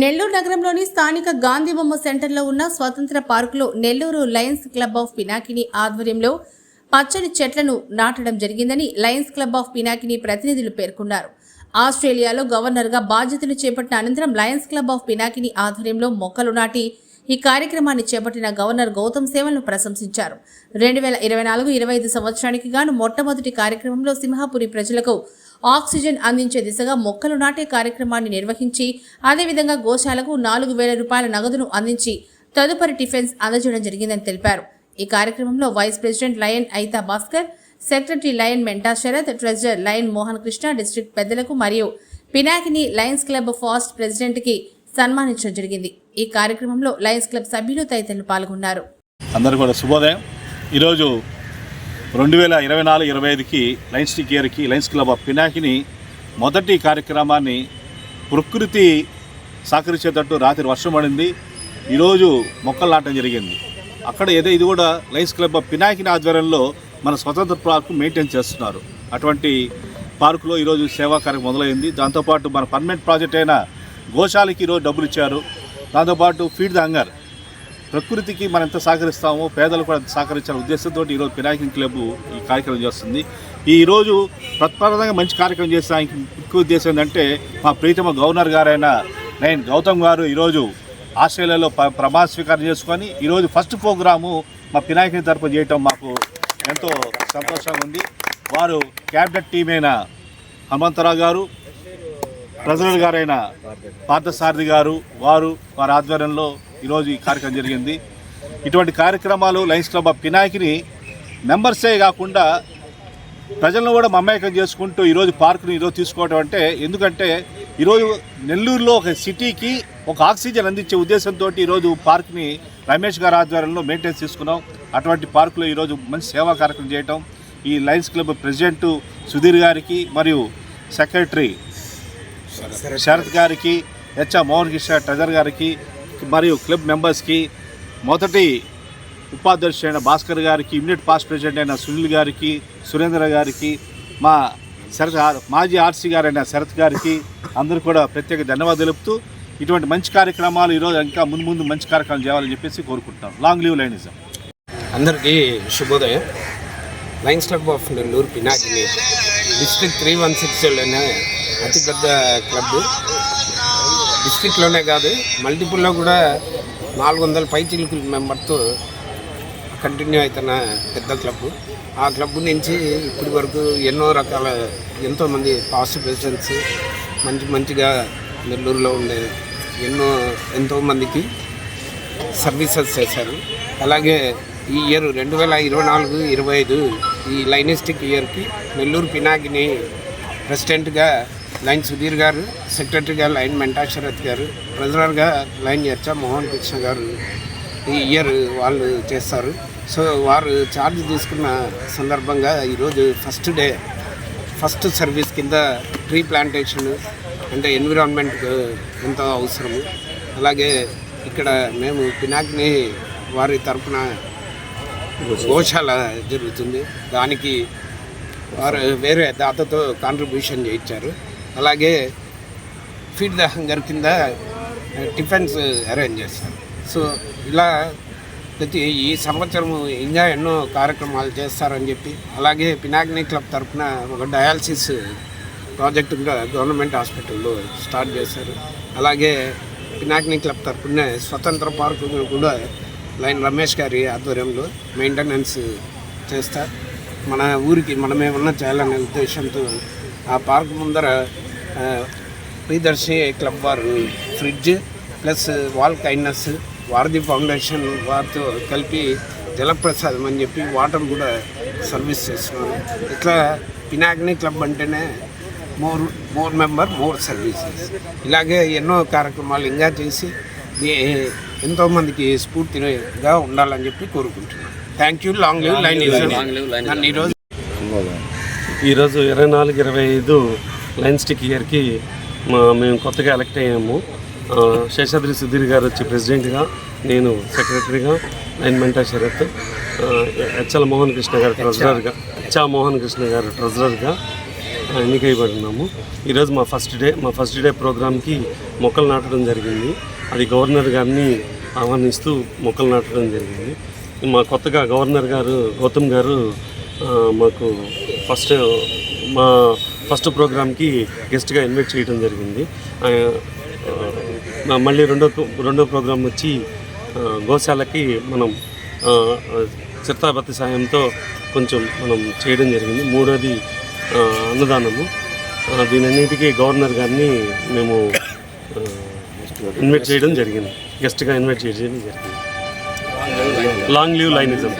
నెల్లూరు నగరంలోని స్థానిక గాంధీ బొమ్మ సెంటర్లో ఉన్న స్వతంత్ర పార్కులో Nellore lions club of Pinakini ఆధ్వర్యంలో పచ్చని చెట్లను నాటడం జరిగిందని లయన్స్ క్లబ్ ఆఫ్ పినాకిని ప్రతినిధులు పేర్కొన్నారు. ఆస్ట్రేలియాలో గవర్నర్గా బాధ్యతలు చేపట్టిన అనంతరం లయన్స్ క్లబ్ ఆఫ్ పినాకిని ఆధ్వర్యంలో మొక్కలు నాటి ఈ కార్యక్రమాన్ని చేపట్టిన గవర్నర్ గౌతమ్ సేవలను ప్రశంసించారు. రెండు వేల ఇరవై నాలుగు ఇరవై ఐదు సంవత్సరానికి గాను మొట్టమొదటి కార్యక్రమంలో సింహాపురి ప్రజలకు ఆక్సిజన్ అందించే దిశగా మొక్కలు నాటే కార్యక్రమాన్ని నిర్వహించి అదేవిధంగా గోశాలకు నాలుగు వేల రూపాయల నగదును అందించి తదుపరి టిఫిన్స్ అందజేయడం జరిగిందని తెలిపారు. ఈ కార్యక్రమంలో vice president lion Aitha Bhaskar secretary lion Menta Sharath treasurer lion Mohan Krishna district పెద్దలకు మరియు పినాకిని లయన్స్ క్లబ్ ఫాస్ట్ ప్రెసిడెంట్కి సన్మానించడం జరిగింది. ఈ కార్యక్రమంలో లయన్స్ క్లబ్ సభ్యులు తదితరులు పాల్గొన్నారు. అందరూ కూడా శుభోదయం. ఈరోజు రెండు వేల ఇరవై నాలుగు ఇరవై ఐదుకి లయన్స్ టీ లైన్స్ లయన్స్ క్లబ్ ఆఫ్ పినాకిని మొదటి కార్యక్రమాన్ని ప్రకృతి సహకరించేటట్టు రాత్రి వర్షం పడింది. ఈరోజు మొక్కలు నాటడం జరిగింది. అక్కడ ఏదో ఇది కూడా లయన్స్ క్లబ్ ఆఫ్ పినాకిని ఆధ్వర్యంలో మన స్వతంత్ర పార్కు మెయింటైన్ చేస్తున్నారు. అటువంటి పార్కులో ఈరోజు సేవా కార్యక్రమం మొదలైంది. దాంతోపాటు మన పర్మనెంట్ ప్రాజెక్ట్ అయిన గోశాలకి ఈరోజు డబ్బులు ఇచ్చారు. దాంతోపాటు ఫీడ్ ద హంగర్ ప్రకృతికి మనం ఎంత సహకరిస్తామో పేదలు కూడా అంత సహకరించాలనే ఉద్దేశంతో ఈరోజు పినాకింగ్ క్లబ్ ఈ కార్యక్రమం చేస్తుంది. ఈరోజు ప్రత్పరంగా మంచి కార్యక్రమం చేసిన ఆయనకి ముఖ్య ఉద్దేశం ఏంటంటే మా ప్రీతమ గవర్నర్ గారైన నేను గౌతమ్ గారు ఈరోజు ఆస్ట్రేలియాలో ప- ప్రమాణ స్వీకారం చేసుకొని ఈరోజు ఫస్ట్ ప్రోగ్రాము మా పినాయకుని తరపు చేయటం మాకు ఎంతో సంతోషంగా ఉంది. వారు క్యాబినెట్ టీం అయిన హనుమంతరావు గారు ప్రజల గారైన పార్థసారథి గారు వారు వారి ఆధ్వర్యంలో ఈరోజు ఈ కార్యక్రమం జరిగింది. ఇటువంటి కార్యక్రమాలు లయన్స్ క్లబ్ ఆఫ్ పినాకిని మెంబర్సే కాకుండా ప్రజలను కూడా మమేకం చేసుకుంటూ ఈరోజు పార్కుని ఈరోజు తీసుకోవడం అంటే ఎందుకంటే ఈరోజు నెల్లూరులో ఒక సిటీకి ఒక ఆక్సిజన్ అందించే ఉద్దేశంతో ఈరోజు పార్క్ని రమేష్ గారి ఆధ్వర్యంలో మెయింటెన్స్ తీసుకున్నాం. అటువంటి పార్కులో ఈరోజు మంచి సేవా కార్యక్రమం చేయటం. ఈ లయన్స్ క్లబ్ ప్రెసిడెంట్ సుధీర్ గారికి మరియు సెక్రటరీ శరత్ గారికి హెచ్ఆర్ మోహన్ కృష్ణ ట్రెజర్ గారికి మరియు క్లబ్ మెంబర్స్కి మొదటి ఉపాధ్యక్షుడు అయిన భాస్కర్ గారికి ఇమ్మీడియట్ పాస్ ప్రెసిడెంట్ అయిన సునీల్ గారికి సురేంద్ర గారికి మా శరత్ మాజీ ఆర్సీ గారైన శరత్ గారికి అందరూ కూడా ప్రత్యేక ధన్యవాదాలు తెలుపుతూ ఇటువంటి మంచి కార్యక్రమాలు ఈరోజు ఇంకా ముందు ముందు మంచి కార్యక్రమాలు చేయాలని చెప్పేసి కోరుకుంటున్నాం. లాంగ్ లీవ్ లైనిజం అందరికీ శుభోదయం. Lions club of Nellore Pinakini district three one సిక్స్లోనే అతిపెద్ద క్లబ్ డిస్ట్రిక్ట్లోనే కాదు మల్టిపుల్లో కూడా నాలుగు వందల పైచిలుకు మెంబర్తో కంటిన్యూ అవుతున్న పెద్ద క్లబ్ ఆ క్లబ్ నుంచి ఇప్పటి వరకు ఎన్నో రకాల ఎంతోమంది పాస్ట్ పేషెంట్స్ మంచి మంచిగా నెల్లూరులో ఉండే ఎన్నో ఎంతోమందికి సర్వీసెస్ చేశారు. అలాగే ఈ ఇయర్ రెండు వేల ఇరవై నాలుగు ఇరవై ఐదు ఈ లైనిస్టిక్ ఇయర్కి నెల్లూరు పినాకిని ప్రెసిడెంట్గా లైన్ సుధీర్ గారు సెక్రటరీగా లైన్ మెంటా గారు ట్రెజరర్గా లైన్ చర్చ మోహన్ కృష్ణ గారు ఈ ఇయర్ వాళ్ళు చేస్తారు. సో వారు ఛార్జ్ తీసుకున్న సందర్భంగా ఈరోజు ఫస్ట్ డే ఫస్ట్ సర్వీస్ కింద ట్రీ ప్లాంటేషన్ అంటే ఎన్విరాన్మెంట్ ఎంతో అవసరము. అలాగే ఇక్కడ మేము పినాక్ని వారి తరపున గోశాల జరుగుతుంది. దానికి వారు వేరే దాతతో కాంట్రిబ్యూషన్ చేయించారు. అలాగే ఫీడ్ ద హంగర్ కింద టిఫిన్స్ అరేంజ్ చేస్తారు. సో ఇలా ప్రతి ఈ సంవత్సరము ఇంకా ఎన్నో కార్యక్రమాలు చేస్తారని చెప్పి అలాగే పినాగ్ని క్లబ్ తరఫున ఒక డయాలసిస్ ప్రాజెక్టు కూడా గవర్నమెంట్ హాస్పిటల్లో స్టార్ట్ చేశారు. అలాగే పినాకిని క్లబ్ తరఫున స్వతంత్ర పార్కు కూడా లైన్ రమేష్ గారి ఆధ్వర్యంలో మెయింటెనెన్స్ చేస్తారు. మన ఊరికి మనమేమన్నా చేయాలనే ఉద్దేశంతో ఆ పార్క్ ముందర ఆ, ప్రియదర్శి క్లబ్ వారు fridge plus wall kindness Varadhi foundation వారితో కలిపి జలప్రసాదం అని చెప్పి వాటర్ కూడా సర్వీస్ చేస్తున్నారు ఇట్లా పినాకిని క్లబ్ అంటేనే more more member more services ఇలాగే ఎన్నో కార్యక్రమాలు ఇంకా చేసి ఈ- ఎంతోమందికి స్ఫూర్తిగా ఉండాలని చెప్పి కోరుకుంటున్నాను thank you long live lion నన్ను ఈరోజు ఈరోజు ఇరవై నాలుగు ఇరవై ఐదు లైన్ స్టిక్ ఇయర్కి మా మేము కొత్తగా ఎలక్ట్ అయ్యాము. శేషాద్రి సుధీర్ గారు వచ్చి ప్రెసిడెంట్గా నేను సెక్రటరీగా లైన్ మెంటా శరత్ హెచ్ఎల్ మోహన్ కృష్ణ గారు ట్రెజరర్గా హెచ్ఆ మోహన్ కృష్ణ గారు ట్రెజరర్గా ఎన్నికైబడినాము. ఈరోజు మా ఫస్ట్ డే మా ఫస్ట్ డే ప్రోగ్రామ్కి మొక్కలు నాటడం జరిగింది. అది గవర్నర్ గారిని ఆహ్వానిస్తూ మొక్కలు నాటడం జరిగింది. మా కొత్తగా గవర్నర్ గారు గౌతమ్ గారు మాకు ఫస్ట్ మా ఫస్ట్ ప్రోగ్రామ్కి గెస్ట్గా ఇన్వైట్ చేయడం జరిగింది. మళ్ళీ రెండో రెండో ప్రోగ్రామ్ వచ్చి గోశాలకి మనం ఆ, చిత్తాబత్తి సాయంతో కొంచెం మనం చేయడం జరిగింది. మూడోది అన్నదానము. దీనన్నిటికీ గవర్నర్ గారిని మేము ఇన్వైట్ చేయడం జరిగింది. గెస్ట్గా ఇన్వైట్ చేయడం జరిగింది. Long leave లైనిజం